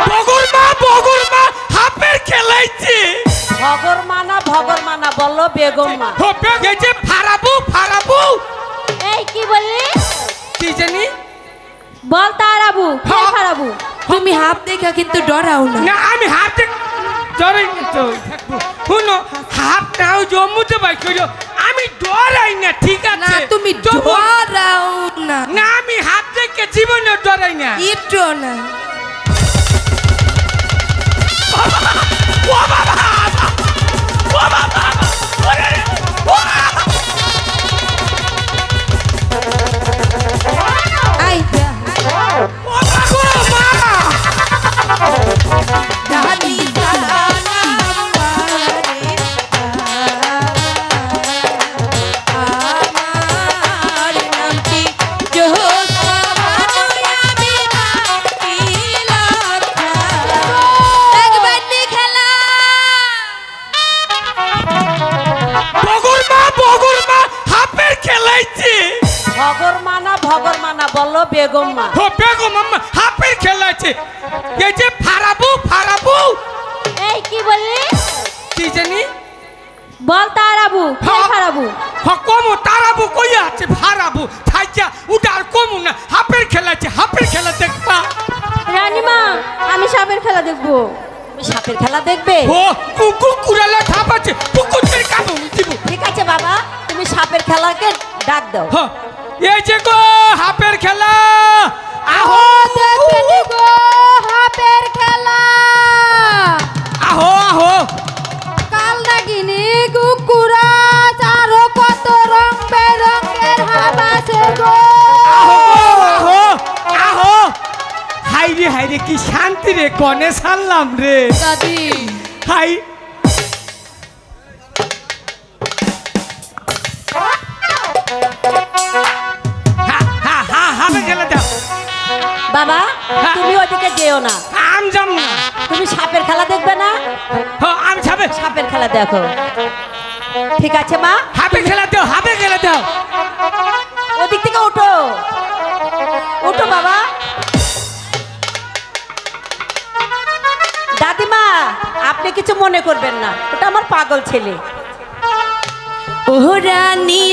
বগর মা বগর হাপের খেলাইছে। ভগর মানা ভগর মানা বলল বেগম। মা হপে গেছে ফারাবু ফারাবু। এই কি বললি? কি জানি? বল তারাবু হ্যাঁ। ফারাবু? তুমি হাফ দেখা কিন্তু ডরাও না। না আমি হাতে ধরে তো থাকব। শুনো হাত নাও জম্মুতে বাই আমি ডরাই না ঠিক না আছে? তুমি তবু- ডরাও না। না আমি হাত থেকে জীবনে ডরাই না। একটু না। 哈哈我爸爸。বলল বেগম মা। ও বেগো মাম্মা হাপের খেলাইছে গেছে ফারাবু ফারাবু। এই কি বললি? কি জানি? বল তারাবু হ্যাঁ। ফারাবু? হ কমু তারাবু কই আছে? ফারাবু থাইছা উটা আর কমু না। হাপের খেলাইছে হাপের খেলা দেখবা। রানীমা আমি সাপের খেলা দেখব। তুমি সাপের খেলা দেখবে? ও কুকুর কুড়ালে ঠাপাচ্ছে কুকুরের কামু দিব। ঠিক আছে বাবা তুমি সাপের খেলাকে ডাক দাও। হ এই যে গো! হাপের খেলা। আহো হাপের খেলা। আহো আহো। কাল নাগিনি কুকুরা আরও কত রং বেরঙের হাব গো। আহো আহো আহো। হাই রে হাই রে কি শান্তি রে কনে সারলাম রে। দাদি। হাই তুমি ওদিকে যেও না। আম যাম না। তুমি সাপের খেলা দেখবে না? হ আম ছাবে সাপের খেলা দেখো। ঠিক আছে মা? হাপের খেলা দাও হাপের খেলা দাও ওদিক থেকে ওঠো। ওঠো বাবা। দাদিমা আপনি কিছু মনে করবেন না। ওটা আমার পাগল ছেলে। ও রানী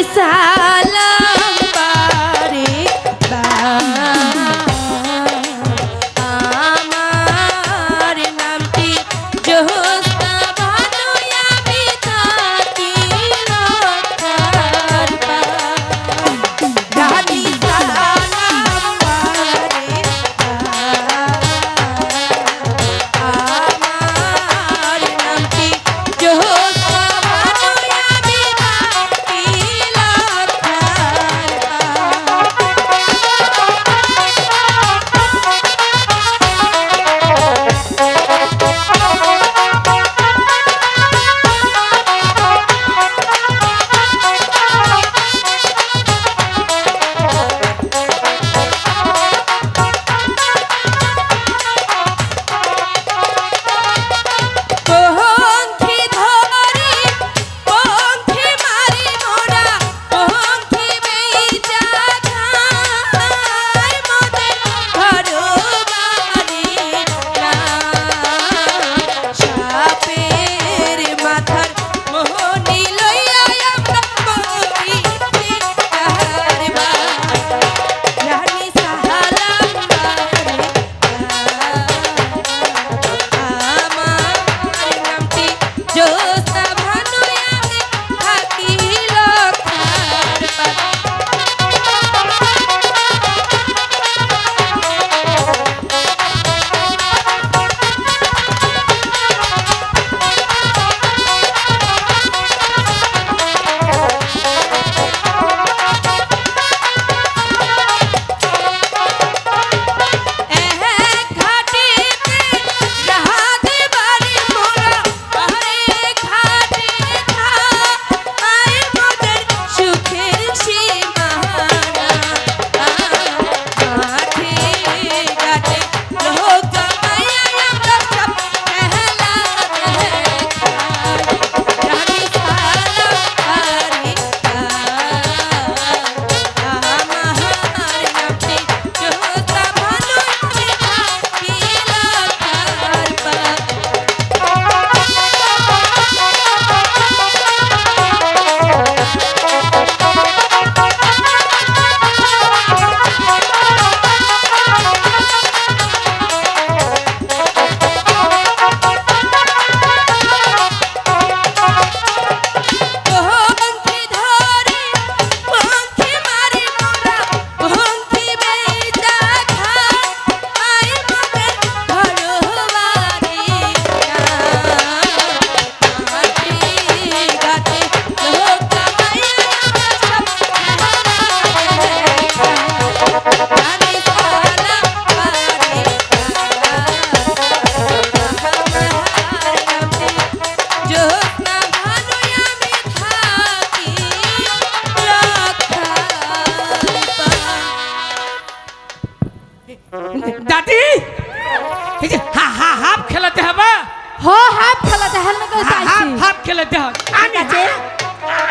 চাইছি হাফ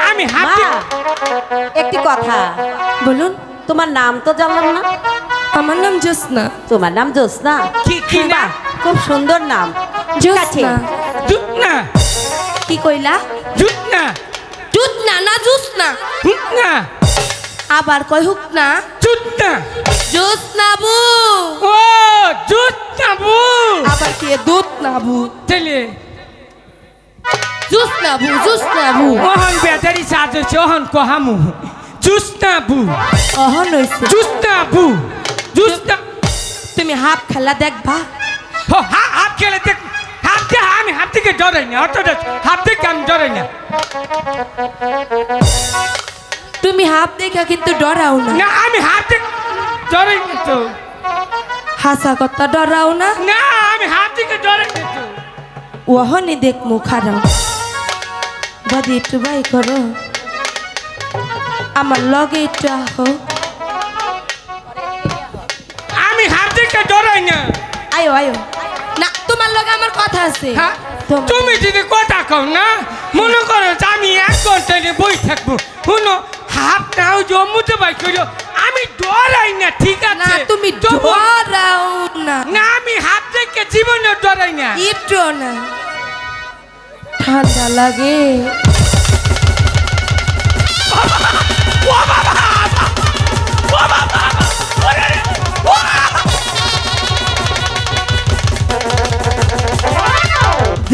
আমি? আমি একটি কথা। বলুন তোমার নাম তো জানলাম না। আমার নাম জ্যোৎস্না। তোমার নাম জ্যোৎস্না? কি কি না খুব সুন্দর নাম। ঠিক আছে। জ্যোৎস্না। না কি কইলা? জুত না জুত না না জ্যোৎস্না। হুক না আবার কই হুক না। জুত না জ্যোৎস্না বু। ও জুত না বু। আবার কি? দুধ না বু। চলে জুস না বু জুস না বু ওহন বেদারি সাজ হচ্ছে ওহন কহামু। জুস না বু অহন হইছে। জুস না বু জুস না তুমি হাফ খেলা দেখবা। হো, হা- হাফ খেলে দেখ হাফ দিয়ে আমি হাফ থেকে ডরাই না অতটা হাফ থেকে আমি ডরাই না। তুমি হাফ দেখা কিন্তু ডরাও না। না আমি হাফ থেকে ডরাই না তো। হাসা কথা ডরাও না। না আমি হাফ থেকে ডরাই না তো। ওহনি দেখ মুখারাও দাদি একটু বাই করো আমার লগে একটু আহো। আমি হাফ থেকে ডরাই না। আয়ো আয়ো। না তোমার লগে আমার কথা আছে। হ্যাঁ? তুমি যদি কথা কও না মনে করো যে আমি এক ঘণ্টা নিয়ে বই থাকব। শুনো হাফটাও জম্মুতে বাই করিও আমি ডরাই না ঠিক না আছে? তুমি ডরাও না। না আমি হাফ থেকে জীবনে ডরাই না। একটু না। ঠান্ডা লাগে।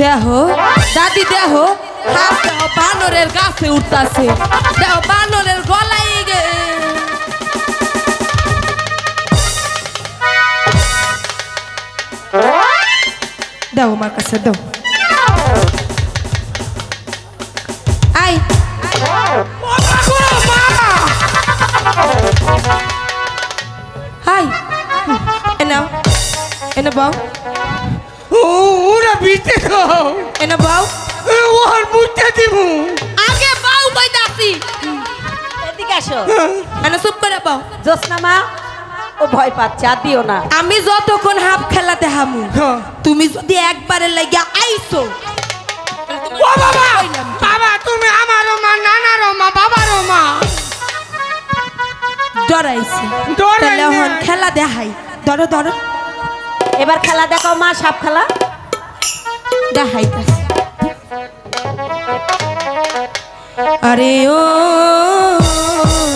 দেহ, দাদি দেহ, হাত দেহ বানরের গাছে উঠতাছে। দেহ বানরের গলায় দাও আমার কাছে দাও এনে বাও ও ওরা বিতে খাও। এনে বাও ওর মুখতে দিমু। আগে বাও কইতাছি এদিকে আসো। এনে চুপ করে বাও জ্যোৎস্না মা ও ভয় পাচ্ছে আর দিও না। আমি যতক্ষণ হাফ খেলাতে হামু হ্যাঁ। তুমি যদি একবারে লাগিয়া আইছো ও বাবা! বাবা তুমি আমারও মা নানারও মা বাবারও মা। ডরাইছি। তাহলে। খেলা দেখাই। ধরো ধরো। এবার খেলা দেখাও মা সাপ খেলা। দেখাইতাছি। আরে ও